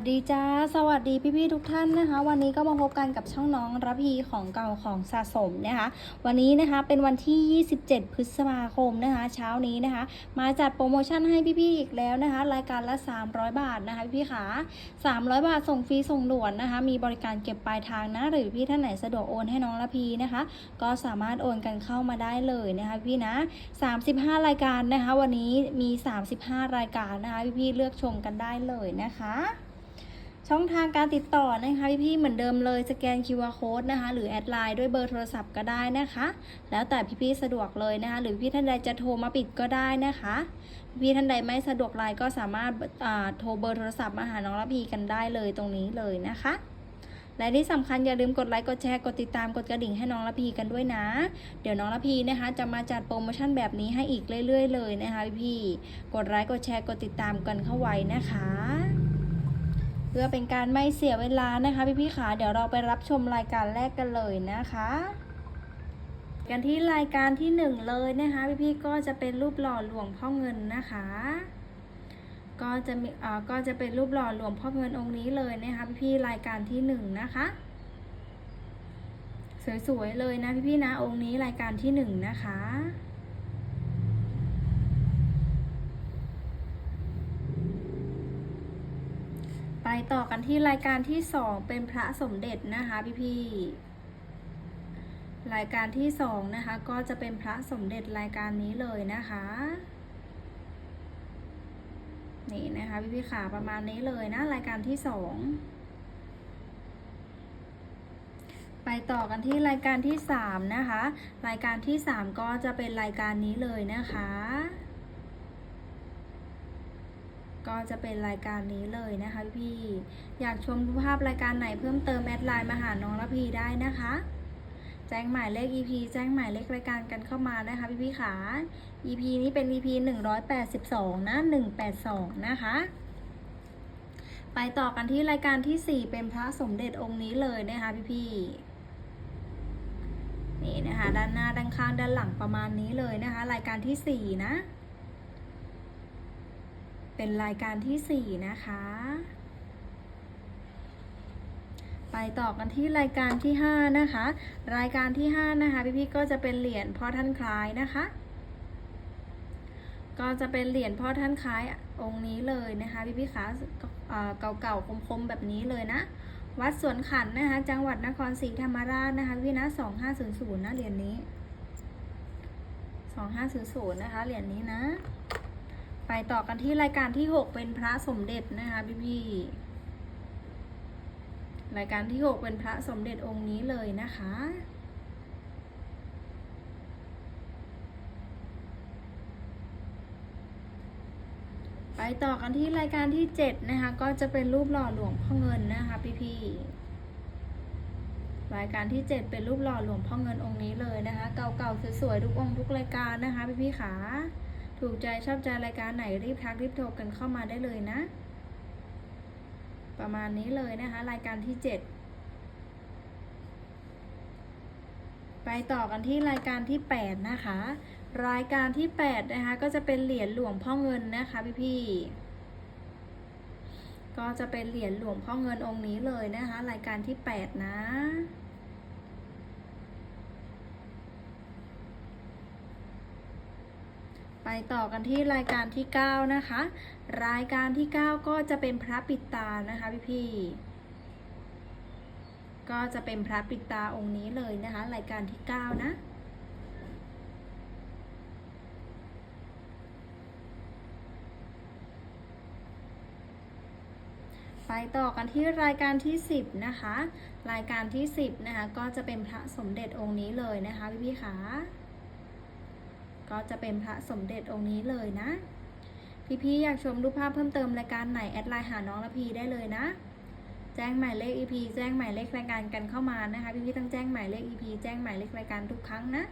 วัสดีจ้า สวัสดีพี่ๆทุกท่านนะคะ วันนี้ก็มาพบกันกับช่องน้องระพีของเก่าของสะสมนะคะ วันนี้นะคะเป็นวันที่ 27 พฤษภาคมนะคะ เช้านี้นะคะ มาจัดโปรโมชั่นให้พี่ๆอีกแล้วนะคะ รายการละ 300 บาทนะคะพี่ๆขา300 บาทส่งฟรีส่งด่วนนะคะ มีบริการเก็บปลายทางนะ หรือพี่ท่านไหนสะดวกโอนให้น้องระพีนะคะ ก็สามารถโอนกันเข้ามาได้เลยนะคะพี่นะ 35 รายการนะคะ วันนี้มี 35 รายการนะคะพี่ๆเลือกชมกันได้เลยนะคะ ช่องทางการติดต่อนะคะพี่ๆเหมือนเดิมเลยสแกน QR code นะคะหรือแอดไลน์ด้วยเบอร์โทรศัพท์ก็ได้นะคะ แล้วแต่พี่ๆสะดวกเลยนะคะหรือพี่ท่านใดจะโทรมาปิดก็ได้นะคะ พี่ท่านใดไม่สะดวกไลน์ก็สามารถาโทรเบอร์โทรศัพท์มาหาน้องระพีกันได้เลยตรงนี้เลยนะคะ และที่สำคัญอย่าลืมกดไลค์กดแชร์กดติดตามกดกระดิ่งให้น้องระพีกันด้วยนะ เดี๋ยวน้องระพีนะคะ จะมาจัดโปรโมชั่นแบบนี้ให้อีกเรื่อย ๆ เลยนะคะพี่กดไลค์กดแชร์กดติดตามกันเข้าไว้นะคะ พื่อเป็นการไม่เสียเวลานะคะพี่ๆขาเดี๋ยวเราไปรับชมรายการแรกกันเลยนะคะ กันที่รายการที่หนึ่งเลยนะคะพี่ๆก็จะเป็นรูปหล่อหลวงพ่อเงินนะคะ ก็จะมีเอ่อก็จะเป็นรูปหล่อหลวงพ่อเงินองค์นี้เลยนะคะพี่ๆรายการที่หนึ่งนะคะ สวยๆเลยนะพี่ๆนะองค์นี้รายการที่หนึ่งนะคะ ไปต่อกันที่รายการที่สองเป็นพระสมเด็จนะคะพี่ๆรายการที่สองนะคะก็จะเป็นพระสมเด็จรายการนี้เลยนะคะนี่นะคะพี่พี่ๆขาประมาณนี้เลยนะรายการที่สองไปต่อกันที่รายการที่สามนะคะ รายการที่สามก็จะเป็นรายการนี้เลยนะคะ ก็จะเป็นรายการนี้เลยนะคะพี่ อยากชมรูปภาพรายการไหนเพิ่มเติมแอดไลน์มาหาน้องระพีได้นะคะ แจ้งหมายเลข EP แจ้งหมายเลขรายการกันเข้ามานะคะพี่พี่ขา EP นี้เป็น EP 182 นะ 182 นะคะไปต่อกันที่รายการที่ 4 เป็นพระสมเด็จองค์นี้เลยนะคะพี่พี่นี่นะคะ ด้านหน้าด้านข้างด้านหลังประมาณนี้เลยนะคะ รายการที่ 4 นะ เป็นรายการที่ 4 นะคะ ไปต่อกันที่รายการที่ 5 นะคะ รายการที่ 5 นะคะ พี่ๆก็จะเป็นเหรียญพ่อท่านคล้ายนะคะ ก็จะเป็นเหรียญพ่อท่านคล้ายองค์นี้เลยนะคะพี่พี่ๆคะเอ่อเก่าๆคมๆแบบนี้เลยนะวัดสวนขันนะคะ จังหวัดนครศรีธรรมราชนะคะพี่นะสองห้าศูนย์ศูนย์นะเหรียญนี้สองห้าศูนย์ศูนย์นะคะเหรียญนี้นะ ไปต่อกันที่รายการที่หกเป็นพระสมเด็จนะคะพี่พี่ๆรายการที่หกเป็นพระสมเด็จองค์นี้เลยนะคะ ไปต่อกันที่รายการที่ 7 นะคะ ก็จะเป็นรูปหล่อหลวงพ่อเงินนะคะพี่ๆรายการที่ 7 เป็นรูปหล่อหลวงพ่อเงินองค์นี้เลยนะคะ เก่าๆสวยๆทุกองค์ทุกรายการนะคะพี่ๆขา ถูกใจชอบใจรายการไหนรีบทักรีบโทรกันเข้ามาได้เลยนะ ประมาณนี้เลยนะคะ รายการที่ 7 ไปต่อกันที่รายการที่ 8 นะคะ รายการที่ 8 นะคะ ก็จะเป็นเหรียญหลวงพ่อเงินนะคะพี่ๆก็จะเป็นเหรียญหลวงพ่อเงินองค์นี้เลยนะคะ รายการที่ 8 นะ ไปต่อกันที่รายการที่ 9 นะคะ รายการที่ 9 ก็จะเป็นพระปิดตานะคะพี่ๆก็จะเป็นพระปิดตาองค์นี้เลยนะคะ รายการที่ 9 นะไปต่อกันที่รายการที่ 10 นะคะ รายการที่ 10 นะคะ ก็จะเป็นพระสมเด็จองค์นี้เลยนะคะ พี่พี่ๆขา ก็จะเป็นพระสมเด็จองค์นี้เลยนะ พี่ๆอยากชมรูปภาพเพิ่มเติมรายการไหนแอดไลน์หาน้องละพีได้เลยนะ แจ้งหมายเลข EP แจ้งหมายเลขรายการกันเข้ามานะคะพี่ๆต้องแจ้งหมายเลข EP แจ้งหมายเลขรายการทุกครั้งนะ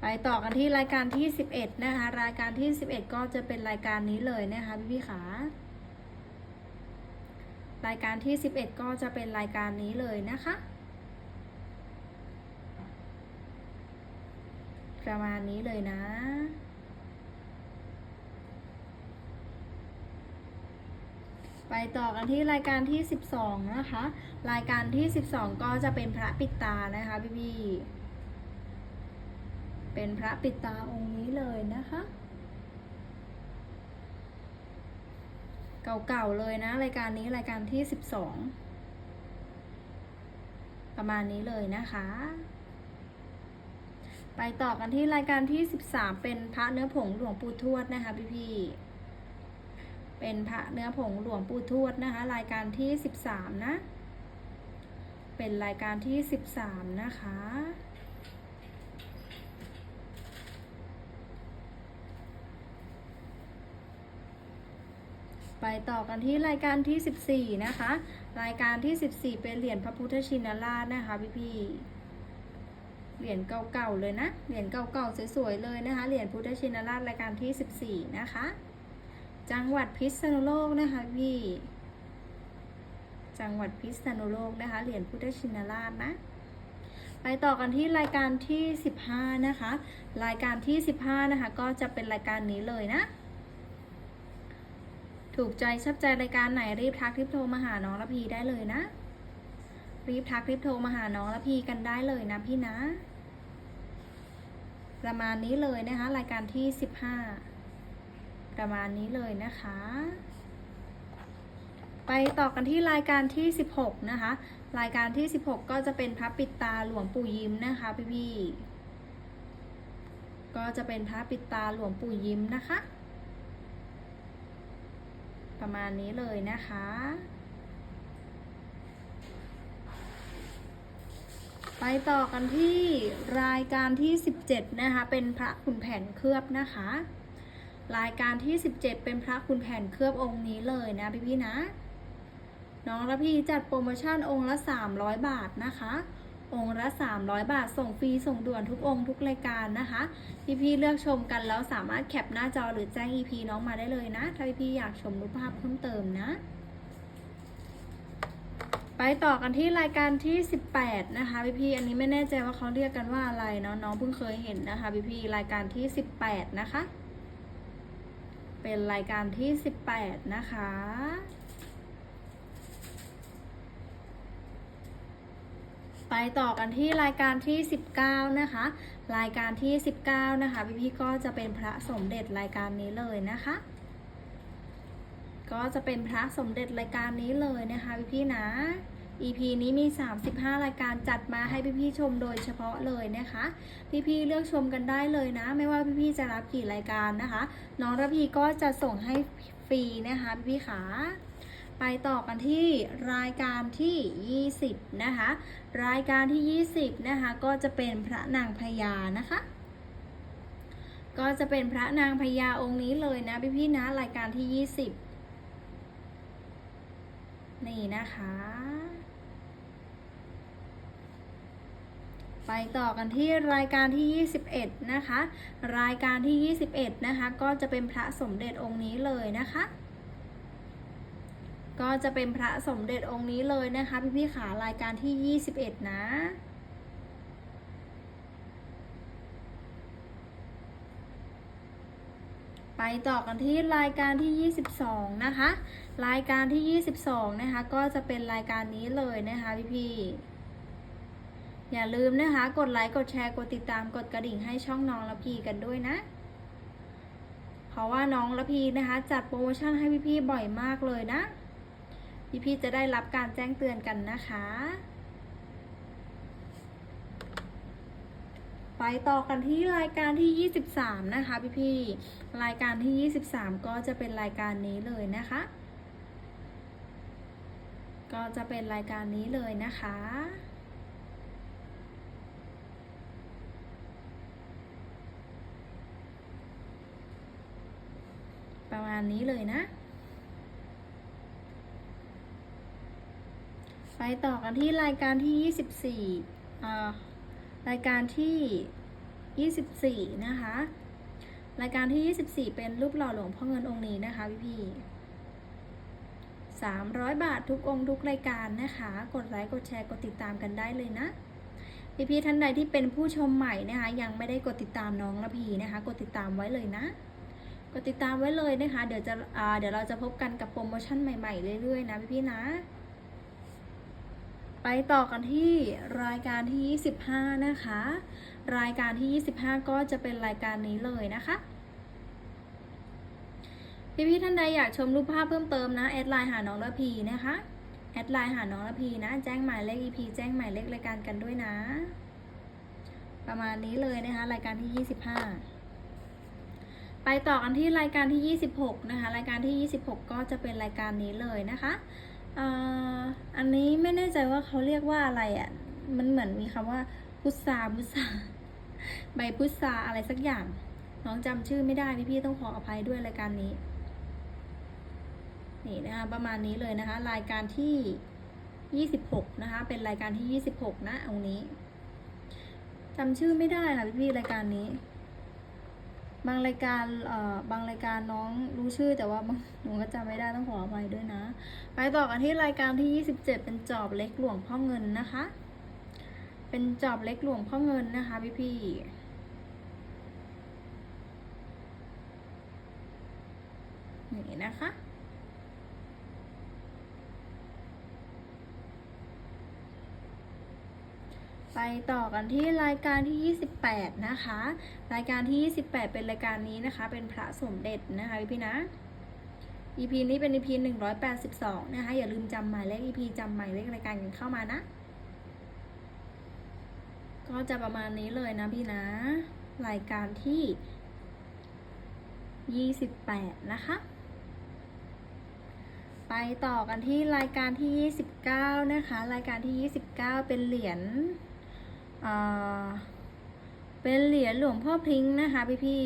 ไปต่อกันที่รายการที่ 11 นะคะ รายการที่ 11 ก็จะเป็นรายการนี้เลยนะคะพี่ๆขารายการที่ 11 ก็จะเป็นรายการนี้เลยนะคะ ประมาณนี้เลยนะ ไปต่อกันที่รายการที่ 12 นะคะ รายการที่ 12 ก็จะเป็นพระปิดตานะคะพี่พี่ๆเป็นพระปิดตาองค์นี้เลยนะคะ เก่าๆเลยนะ รายการนี้รายการที่ 12 ประมาณนี้เลยนะคะ ไปต่อกันที่รายการที่ 13 เป็นพระเนื้อผงหลวงปู่ทวดนะคะพี่พี่เป็นพระเนื้อผงหลวงปู่ทวดนะคะ รายการที่ 13 นะ เป็นรายการที่ 13 นะคะไปต่อกันที่รายการที่ 14 นะคะ รายการที่ 14 เป็นเหรียญพระพุทธชินราชนะคะพี่พี่ เหรียญเก่าๆเลยนะ เหรียญเก่าๆสวยๆเลยนะคะ เหรียญพุทธชินราชรายการที่ 14 นะคะ จังหวัดพิษณุโลกนะคะพี่ จังหวัดพิษณุโลกนะคะ เหรียญพุทธชินราชนะ ไปต่อกันที่รายการที่ 15 นะคะ รายการที่ 15 นะคะ ก็จะเป็นรายการนี้เลยนะถูกใจชอบใจรายการไหนรีบทักรีบโทรมาหาน้องละพีได้เลยนะ รีบทักรีบโทรมาหาน้องละพีกันได้เลยนะพี่นะ ประมาณนี้เลยนะคะ รายการที่ 15 ประมาณนี้เลยนะคะ ไปต่อกันที่รายการที่ 16 นะคะ รายการที่ 16 ก็จะเป็นพระปิดตาหลวงปู่ยิ้มนะคะพี่พี่ๆก็จะเป็นพระปิดตาหลวงปู่ยิ้มนะคะ ประมาณนี้เลยนะคะ ไปต่อกันที่รายการที่ 17 นะคะ เป็นพระขุนแผนเคลือบนะคะ รายการที่ 17 เป็นพระขุนแผนเคลือบองค์นี้เลยนะพี่พี่ๆนะ น้องระพีจัดโปรโมชั่นองค์ละ 300 บาทนะคะ องค์ละ 300 บาทส่งฟรีส่งด่วนทุกองค์ทุกรายการนะคะ พี่พี่ๆเลือกชมกันแล้วสามารถแคปหน้าจอหรือแจ้ง EP น้องมาได้เลยนะ ถ้าพี่พี่ๆอยากชมรูปภาพเพิ่มเติมนะ ไปต่อกันที่รายการที่ 18 นะคะพี่พี่อันนี้ไม่แน่ใจว่าเขาเรียกกันว่าอะไรเนาะน้องเพิ่งเคยเห็นนะคะพี่พี่รายการที่ 18 นะคะ เป็นรายการที่ 18 นะคะไปต่อกันที่รายการที่ 19 นะคะ รายการที่ 19 นะคะ พี่พี่ก็จะเป็นพระสมเด็จรายการนี้เลยนะคะ ก็จะเป็นพระสมเด็จรายการนี้เลยนะคะ พี่พี่นะ EP นี้มี 35 รายการจัดมาให้พี่ๆชมโดยเฉพาะเลยนะคะ พี่ๆเลือกชมกันได้เลยนะ ไม่ว่าพี่ๆจะรับกี่รายการนะคะ น้องระพีก็จะส่งให้ฟรีนะคะพี่ๆขาไปต่อกันที่รายการที่ 20 นะคะ รายการที่ 20 นะคะ ก็จะเป็นพระนางพญานะคะ ก็จะเป็นพระนางพญาองค์นี้เลยนะพี่พี่ๆนะรายการที่ 20 นี่นะคะ ไปต่อกันที่รายการที่ 21 นะคะ รายการที่ 21 นะคะ ก็จะเป็นพระสมเด็จองค์นี้เลยนะคะ ก็จะเป็นพระสมเด็จองค์นี้เลยนะคะพี่พี่ๆขารายการที่ 21 นะไปต่อกันที่รายการที่ 22 นะคะ รายการที่ 22 นะคะ ก็จะเป็นรายการนี้เลยนะคะพี่พี่ๆ อย่าลืมนะคะ กดไลค์ กดแชร์ กดติดตาม กดกระดิ่งให้ช่องน้องละพีกันด้วยนะ เพราะว่าน้องละพีนะคะ จัดโปรโมชั่นให้พี่ๆบ่อยมากเลยนะ พี่ๆจะได้รับการแจ้งเตือนกันนะคะ ไปต่อกันที่รายการที่ 23 นะคะพี่ๆ รายการที่ 23 ก็จะเป็นรายการนี้เลยนะคะ ก็จะเป็นรายการนี้เลยนะคะ ประมาณนี้เลยนะ ไปต่อกันที่รายการที่ 24อ่รายการที่ 24 นะคะ รายการที่ 24 เป็นรูปหล่อหลวงพ่อเงินองค์นี้นะคะพี่พี่300 บาททุกองค์ทุกรายการนะคะ กดไลค์กดแชร์กดติดตามกันได้เลยนะพี่พี่ท่านใดที่เป็นผู้ชมใหม่นะคะ ยังไม่ได้กดติดตามน้องละพีนะคะ กดติดตามไว้เลยนะ กดติดตามไว้เลยนะคะ เดี๋ยวจะเดี๋ยวเราจะพบกันกับโปรโมชั่นใหม่ๆ เรื่อยๆ นะพี่ๆนะ ไปต่อกันที่รายการที่ 25 นะคะ รายการที่ 25 ก็จะเป็นรายการนี้เลยนะคะพี่ๆท่านใดอยากชมรูปภาพเพิ่มเติมนะ แอดไลน์หาน้องระพีนะคะ แอดไลน์หาน้องระพีนะ แจ้งหมายเลข EP แจ้งหมายเลขรายการกันด้วยนะ ประมาณนี้เลยนะคะ รายการที่ 25 ไปต่อกันที่รายการที่ 26 นะคะ รายการที่ 26 ก็จะเป็นรายการนี้เลยนะคะอ,อันนี้ไม่แน่ใจว่าเขาเรียกว่าอะไรอะ่ะ มันเหมือนมีคำว่าพุทราพุทราใบพุทราอะไรสักอย่าง น้องจำชื่อไม่ได้พี่ๆต้องขออภัยด้วยรายการนี้ นี่นะคะประมาณนี้เลยนะคะ รายการที่ 26 นะคะ เป็นรายการที่ 26 นะอานี้จำชื่อไม่ได้ค่ะพี่ๆรายการนี้ บางรายการเอ่อบางรายการน้องรู้ชื่อแต่ว่าหนูก็จำไม่ได้ต้องขออภัยด้วยนะ ไปต่อกันที่รายการที่ 27 เป็นจอบเล็กหลวงพ่อเงินนะคะ เป็นจอบเล็กหลวงพ่อเงินนะคะพี่พี่นี่นะคะ ไปต่อกันที่รายการที่ 28 นะคะ รายการที่ 28 เป็นรายการนี้นะคะ เป็นพระสมเด็จนะคะพี่นะ EP นี้เป็น EP 182 นะคะ อย่าลืมจำหมายเลข EP จำหมายเลขรายการกันเข้ามานะ ก็จะประมาณนี้เลยนะพี่นะ รายการที่ 28 นะคะไปต่อกันที่รายการที่ 29 นะคะ รายการที่ 29 เป็นเหรียญ เป็นเหรียญหลวงพ่อพิงค์นะคะพี่พี่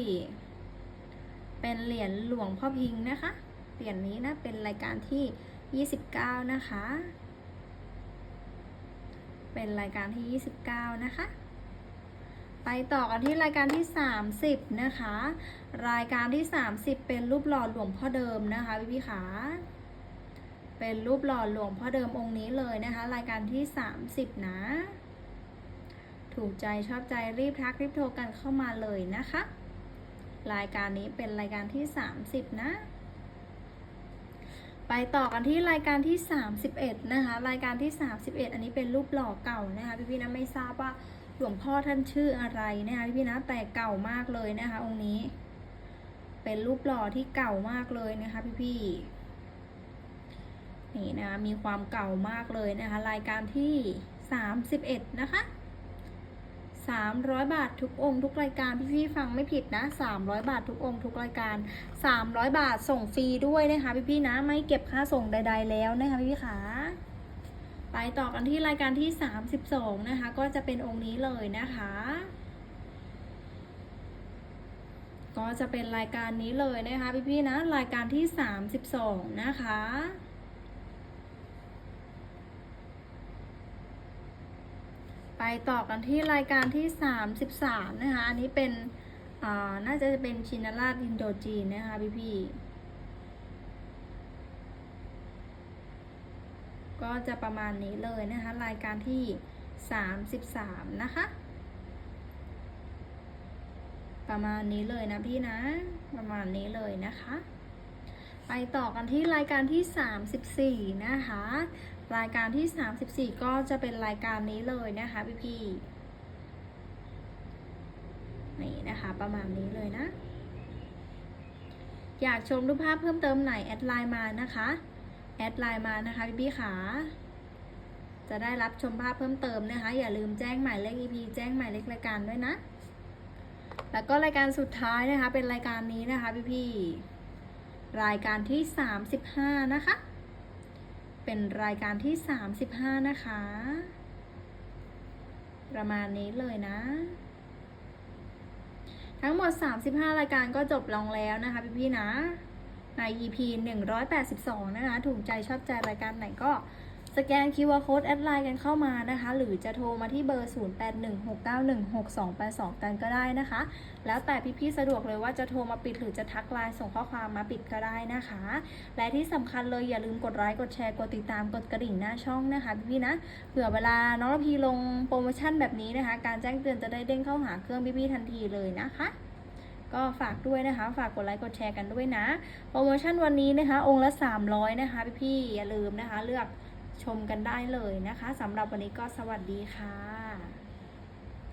เป็นเหรียญหลวงพ่อพิงค์นะคะ เหรียญนี้นะเป็นรายการที่ 29 นะคะ เป็นรายการที่ 29 นะคะ ไปต่อกันที่รายการที่ 30 นะคะ รายการที่ 30 เป็นรูปหล่อหลวงพ่อเดิมนะคะพี่พี่ขาเป็นรูปหล่อหลวงพ่อเดิมองค์นี้เลยนะคะ รายการที่ 30 นะ ถูกใจชอบใจรีบทักรีบโทรกันเข้ามาเลยนะคะ รายการนี้เป็นรายการที่ 30 นะ ไปต่อกันที่รายการที่ 31 นะคะ รายการที่ 31 อันนี้เป็นรูปหล่อเก่านะคะ พี่พี่นะไม่ทราบว่าหลวงพ่อท่านชื่ออะไรนะคะพี่พี่นะแต่เก่ามากเลยนะคะ องค์นี้ เป็นรูปหล่อที่เก่ามากเลยนะคะ พี่พี่นี่นะคะมีความเก่ามากเลยนะคะ รายการที่ 31 นะคะ 300 บาททุกองค์ทุกรายการพี่ๆฟังไม่ผิดนะ 300 บาททุกองค์ทุกรายการ 300 บาทส่งฟรีด้วยนะคะพี่ๆนะไม่เก็บค่าส่งใด ๆ แล้วนะคะพี่ๆขาไปต่อกันที่รายการที่ 32 นะคะ ก็จะเป็นองค์นี้เลยนะคะ ก็จะเป็นรายการนี้เลยนะคะพี่ๆนะรายการที่ 32 นะคะ ไปต่อกันที่รายการที่ 33 นะคะ อันนี้เป็นอ่าน่าจะเป็นชินาราชอินโดจีนนะคะพี่พี่ๆก็จะประมาณนี้เลยนะคะ รายการที่ 33 นะคะ ประมาณนี้เลยนะพี่นะ ประมาณนี้เลยนะคะ ไปต่อกันที่รายการที่ 34 นะคะ รายการที่ 34 ก็จะเป็นรายการนี้เลยนะคะพี่พี่นี่นะคะประมาณนี้เลยนะ อยากชมรูปภาพเพิ่มเติมไหนแอดไลน์มานะคะ แอดไลน์มานะคะพี่พี่ขาจะได้รับชมภาพเพิ่มเติมนะคะ อย่าลืมแจ้งหมายเลข EP แจ้งหมายเลขรายการด้วยนะ แล้วก็รายการสุดท้ายนะคะ เป็นรายการนี้นะคะพี่พี่ รายการที่ 35 นะคะ เป็นรายการที่ 35 นะคะ ประมาณนี้เลยนะ ทั้งหมด 35 รายการก็จบลงแล้วนะคะพี่ๆนะใน EP 182 นะคะ ถูกใจชอบใจรายการไหนก็ สแกน QR โค้ดแอดไลน์กันเข้ามานะคะ หรือจะโทรมาที่เบอร์ 0816916282 กันก็ได้นะคะ แล้วแต่พี่ๆสะดวกเลยว่าจะโทรมาปิดหรือจะทักไลน์ส่งข้อความมาปิดก็ได้นะคะ และที่สำคัญเลยอย่าลืมกดไลค์กดแชร์กดติดตามกดกระดิ่งหน้าช่องนะคะพี่ๆนะเผื่อเวลาน้องพีลงโปรโมชั่นแบบนี้นะคะ การแจ้งเตือนจะได้เด้งเข้าหาเครื่องพี่ๆทันทีเลยนะคะก็ฝากด้วยนะคะ ฝากกดไลค์กดแชร์กันด้วยนะ โปรโมชั่นวันนี้นะคะ องค์ละ 300 นะคะ พี่ๆอย่าลืมนะคะ เลือก ชมกันได้เลยนะคะสำหรับวันนี้ก็สวัสดีค่ะ